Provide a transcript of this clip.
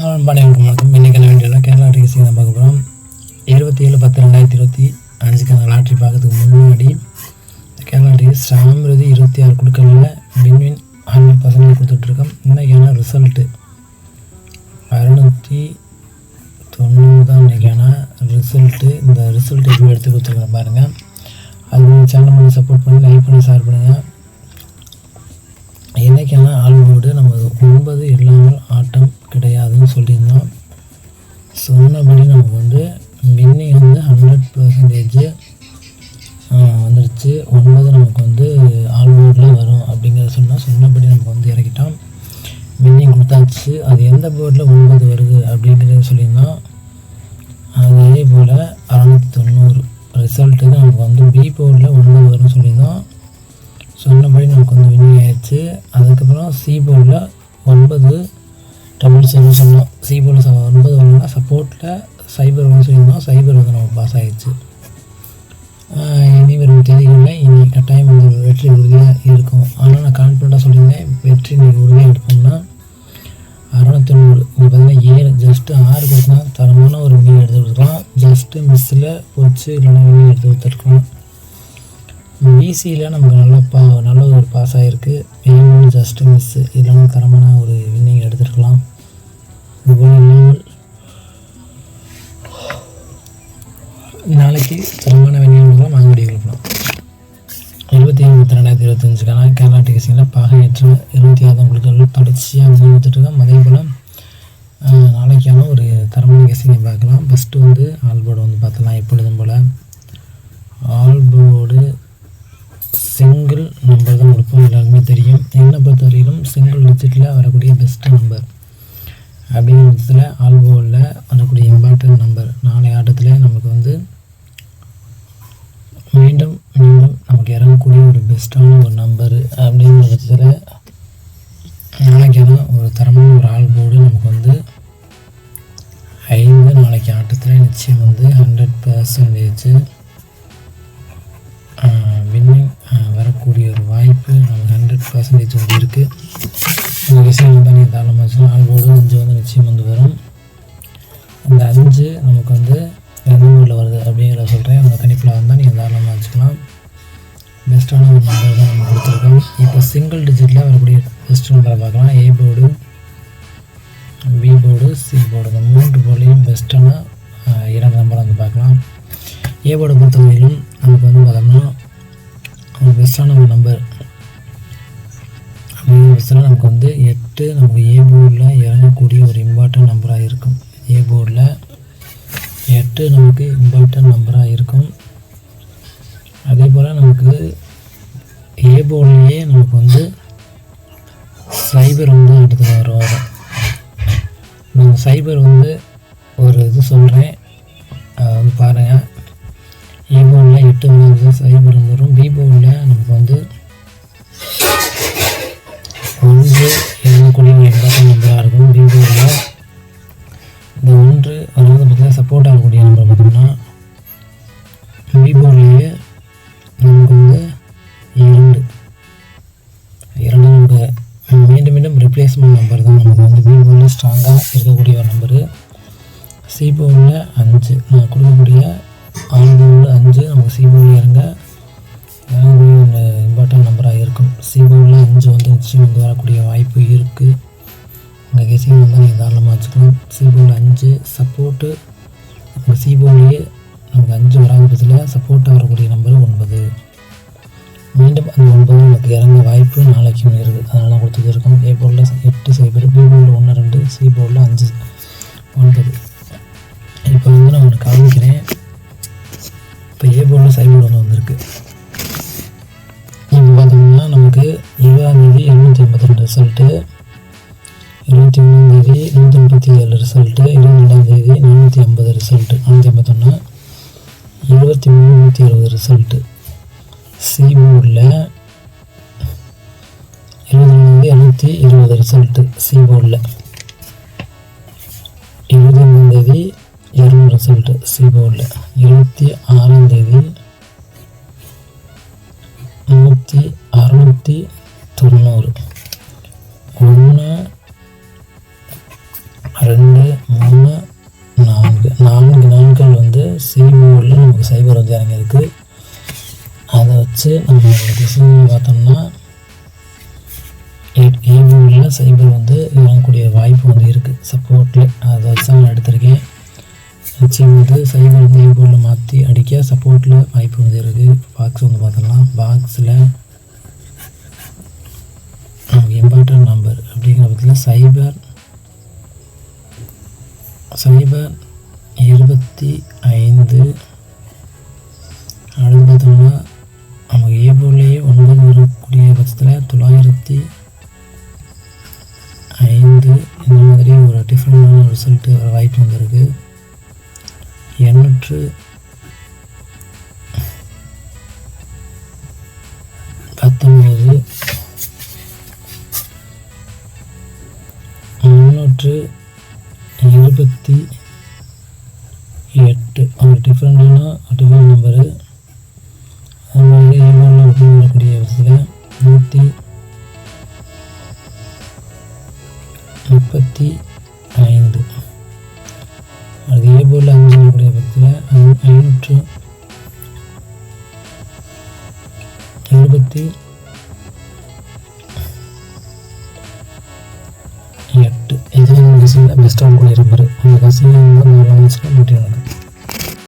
பாண்டியவனுக்கு வணக்கம் இன்றைக்கி என்ன வேண்டியதில்லை கேரளா டிகேசிங் தான் பார்க்க போகிறோம் இருபத்தி ஏழு பத்து ரெண்டாயிரத்தி இருபத்தி அஞ்சுக்கான லாட்ரி பார்க்கறதுக்கு முன்னாடி கேரளா டிகிரி சாமிரதி இருபத்தி ஆறு குழுக்களில் வின்வின் ஹண்ட்ரட் பர்சன்டேஜ் கொடுத்துட்ருக்கோம். இன்றைக்கான ரிசல்ட்டு அறுநூற்றி தொண்ணூறு தான் இன்றைக்கான ரிசல்ட்டு இந்த ரிசல்ட் எப்படி எடுத்து கொடுத்துருக்கேன் பாருங்கள் அது சேனல் பண்ணி சப்போர்ட் பண்ணி லைக் பண்ணி ஷேர் பண்ணுங்கள் சொல்லியிருந்தோம். சொன்னபடி நமக்கு வந்து வின்னிங் வந்து ஹண்ட்ரட் பர்சன்டேஜ் வந்துடுச்சு ஒன்பது நமக்கு வந்து ஆல்போர்டில் வரும் அப்படிங்கிறத சொன்னால் சொன்னபடி நமக்கு வந்து இறக்கிட்டோம். வின்னிங் கொடுத்தாச்சு. அது எந்த போர்டில் ஒன்பது வருது அப்படிங்கிறத சொல்லியிருந்தோம். அதே போல் அறநூற்றி தொண்ணூறு ரிசல்ட்டு நமக்கு வந்து பி போர்டில் ஒன்பது வரும்னு சொல்லியிருந்தோம். சொன்னபடி நமக்கு வந்து வின்னிங் ஆயிடுச்சு. அதுக்கப்புறம் சி போர்டில் ஒன்பது டபுள் செவன் சொன்னோம் சி போர்டில் ஒன்பது வரணும்னா சப்போர்ட்டில் சைபர் ஒன்று சொல்லியிருந்தோம் சைபர் வந்து நம்ம பாஸ் ஆகிடுச்சு இனி வரும் தேதிகளில் இனி கட்டாயம் இந்த வெற்றி உறுதியாக இருக்கும். ஆனால் நான் கான்ஃபிடண்ட்டாக சொல்லியிருந்தேன் வெற்றி நீங்கள் உறுதியாக எடுப்போம்னா அறநூற்றி தொண்ணூறு பார்த்திங்கன்னா பார்த்தீங்கன்னா ஏழு ஜஸ்ட்டு ஆறு கொடுத்தா தரமான ஒரு வினிங் எடுத்து கொடுத்துருக்கலாம் ஜஸ்ட்டு மிஸ்ஸில் போச்சு இல்லைன்னா வினிங் எடுத்து கொடுத்துருக்கலாம். பிசியில் நமக்கு நல்ல பா நல்ல ஒரு பாஸ் ஆகிருக்கு வேணும்னு ஜஸ்ட்டு மிஸ்ஸு இல்லைனா தரமான ஒரு வின்னிங் எடுத்துருக்கலாம். நாளைக்கு தரமான வின்னிங் வாங்க வீடியோ கொடுக்கலாம் இருபத்தி ஏழு பத்து ரெண்டாயிரத்தி இருபத்தஞ்சுக்கான கேரளா டிகேசிங்கில் பாகையற்ற இருபத்தி ஆறாம் குழுக்கள் தொடர்ச்சியாக வின்னிங் தான் அதே போல் நாளைக்கான ஒரு தரமான கெஸிங்கை பார்க்கலாம். ஃபஸ்ட்டு வந்து ஆல்போர்டு வந்து பார்த்தலாம் எப்பொழுதும் போல் ஆல்போர்டு சிங்கிள் நம்பர் தான் கொடுப்போம். எல்லாருக்குமே தெரியும். என்னை பொறுத்தவரையிலும் சிங்கிள் டிஜிட்டில் வரக்கூடிய பெஸ்ட்டு நம்பர் அப்படிங்கிற பட்சத்தில் ஆல்போர்டில் வரக்கூடிய இம்பார்ட்டன்ட் நம்பர் நாளை ஆட்டத்தில் நமக்கு வந்து மீண்டும் மீண்டும் நமக்கு இறங்கக்கூடிய ஒரு பெஸ்ட்டான ஒரு நம்பரு அப்படிங்கிற பட்சத்தில் நாளைக்கான ஒரு தரமான ஒரு ஆல்போர்டு நமக்கு வந்து ஐந்து நாளைக்கு ஆட்டத்தில் நிச்சயம் வந்து ஹண்ட்ரட் பர்சன்டேஜ் வின்னிங் வரக்கூடிய ஒரு வாய்ப்பு நமக்கு ஹண்ட்ரட் பர்சன்டேஜ் வந்து இருக்குது இந்த பண்ணி நீங்கள் தாராளமாக வச்சுக்கலாம் ஆல்போர்டு அஞ்சு வந்து நிச்சயம் வந்து வரும் அந்த அஞ்சு நமக்கு வந்து எந்த ஊரில் வருது அப்படிங்கிறத சொல்கிறேன் அந்த கணிப்பில் வந்தால் நீங்கள் தாராளமாக வச்சுக்கலாம் பெஸ்ட்டான ஒரு நம்பர் தான் நம்ம கொடுத்துருக்கோம் இப்போ சிங்கிள் டிஜிட்டில் வரக்கூடிய பெஸ்ட் நம்பரை பார்க்கலாம் A board B board C board இந்த மூன்று போர்ட்லேயும் பெஸ்ட்டான இரண்டு நம்பரை வந்து பார்க்கலாம் ஏ போர்டை பொறுத்தவரையிலும் நமக்கு வந்து பார்த்தோம்னா ஒரு பெஸ்ட்டான ஒரு நம்பர் அப்படிங்கிற நமக்கு வந்து எட்டு நமக்கு ஏ போர்டில் இறங்கக்கூடிய ஒரு இம்பார்ட்டன்ட் நம்பராக இருக்கும். ஏ போர்டில் எட்டு நமக்கு இம்பார்ட்டன்ட் நம்பராக இருக்கும். அதே போல் நமக்கு ஏ போர்ட்லேயே நமக்கு வந்து சைபர் வந்து அடுத்து வருவார் நான் சைபர் வந்து ஒரு இது சொல்கிறேன் அதை வந்து பாருங்கள் ஏ போர்டில் எட்டு வந்து சைபர் வந்துடும் பி போர்டில் நமக்கு வந்து ஒன்று எழுதக்கூடிய ஒரு நம்பராக இருக்கும். பி இந்த ஒன்று அதாவது பார்த்திங்கன்னா சப்போர்ட் ஆகக்கூடிய நம்பர் பார்த்தோம்னா பீபோர்ட்லேயே நமக்கு வந்து இரண்டு. இரண்டு நமக்கு மீண்டும் மீண்டும் ரிப்ளேஸ்மெண்ட் நம்பர் தான் நமக்கு வந்து பீபோர்டில் ஸ்ட்ராங்காக இருக்கக்கூடிய ஒரு நம்பரு சிபோர்டில் அஞ்சு நான் கொடுக்கக்கூடிய ஆன் அஞ்சு நமக்கு சிபோர்டில் இறங்க இறங்கக்கூடிய ஒரு இம்பார்ட்டன்ட் நம்பராக இருக்கும். சி கொஞ்சம் வந்து நிச்சயம் வந்து வரக்கூடிய வாய்ப்பு இருக்குது உங்கள் கெஸிங் வந்து நீங்கள் தாராளமாக வச்சுக்கலாம். சி அஞ்சு சப்போர்ட்டு நம்ம சிபோர்டிலேயே நமக்கு அஞ்சு வராத பட்சத்தில் சப்போர்ட்டாக வரக்கூடிய நம்பர் ஒன்பது. மீண்டும் அந்த ஒன்பது நமக்கு இறங்க வாய்ப்பு நாளைக்கும் இருக்குது அதனால் கொடுத்துட்டு இருக்கோம். ஏ போர்டில் எட்டு சைபர் பி போர்டில் ஒன்று ரெண்டு சி போர்டில் அஞ்சு. ஒன்பது. இப்போ வந்து நான் உங்களுக்கு காமிக்கிறேன். இப்போ ஏ போர்டில் சைபர் ரிசல்ட்டு இருபத்தி ஒன்றாந்தேதி நூற்றி முப்பத்தி ஏழு ரிசல்ட்டு இருபத்தி ரெண்டாந்தேதி நானூற்றி ஐம்பது ரிசல்ட்டு நானூற்றி ஐம்பத்தொன்று இருபத்தி மூணு நூற்றி இருபது ரிசல்ட்டு சி போர்டில் இருபத்தி ரெண்டாந்தேதி இரநூத்தி இருபது ரிசல்ட்டு சி போர்டில். இருபத்தி ஒன்றாந்தேதி இரநூறு ரிசல்ட்டு சி போர்டில். இருபத்தி ஆறாந்தேதி நூற்றி அறுநூற்றி தொண்ணூறு. ஒன்று ரெண்டு மூணு நான்கு. நான்கு நாட்கள் வந்து சி நமக்கு சைபர் வந்து இறங்கியிருக்கு. அதை வச்சு நம்ம டிசைன் பார்த்தோம்னா ஏ சைபர் வந்து இறங்கக்கூடிய வாய்ப்பு வந்து இருக்குது சப்போர்ட்டில் அதை வச்சு தான் நான் எடுத்திருக்கேன். நிச்சயம் வந்து சைபர் வந்து ஏ மாற்றி அடிக்க சப்போர்ட்டில் வாய்ப்பு வந்து இருக்குது பாக்ஸ் வந்து பார்த்தோம்னா பாக்ஸில் இம்பார்ட்டன்ட் நம்பர் அப்படிங்கிற பட்சத்தில் சைபர் சைபர் இருபத்தி ஐந்து அடுத்து பார்த்தோம்னா நமக்கு ஏ ஒன்பது வரக்கூடிய பட்சத்தில் தொள்ளாயிரத்தி ஐந்து இந்த மாதிரி ஒரு டிஃப்ரெண்டான ரிசல்ட்டு வர வாய்ப்பு வந்திருக்கு. எண்ணூற்று பத்தொம்பது முந்நூற்று இருபத்தி எட்டு. ஒரு டிஃப்ரெண்டான டிஃபன் நம்பரு அது மாதிரி ஏமாரில் வரக்கூடிய பட்சத்தில் நூற்றி முப்பத்தி ஐந்து. அது ஏ அஞ்சு வரக்கூடிய பட்சத்தில் ஐநூற்று எழுபத்தி எட்டு இதெல்லாம் உங்கள் கசினில் பெஸ்ட்டாக இருக்கக்கூடிய நம்பர் உங்கள் கசினில் வந்து நூற்றி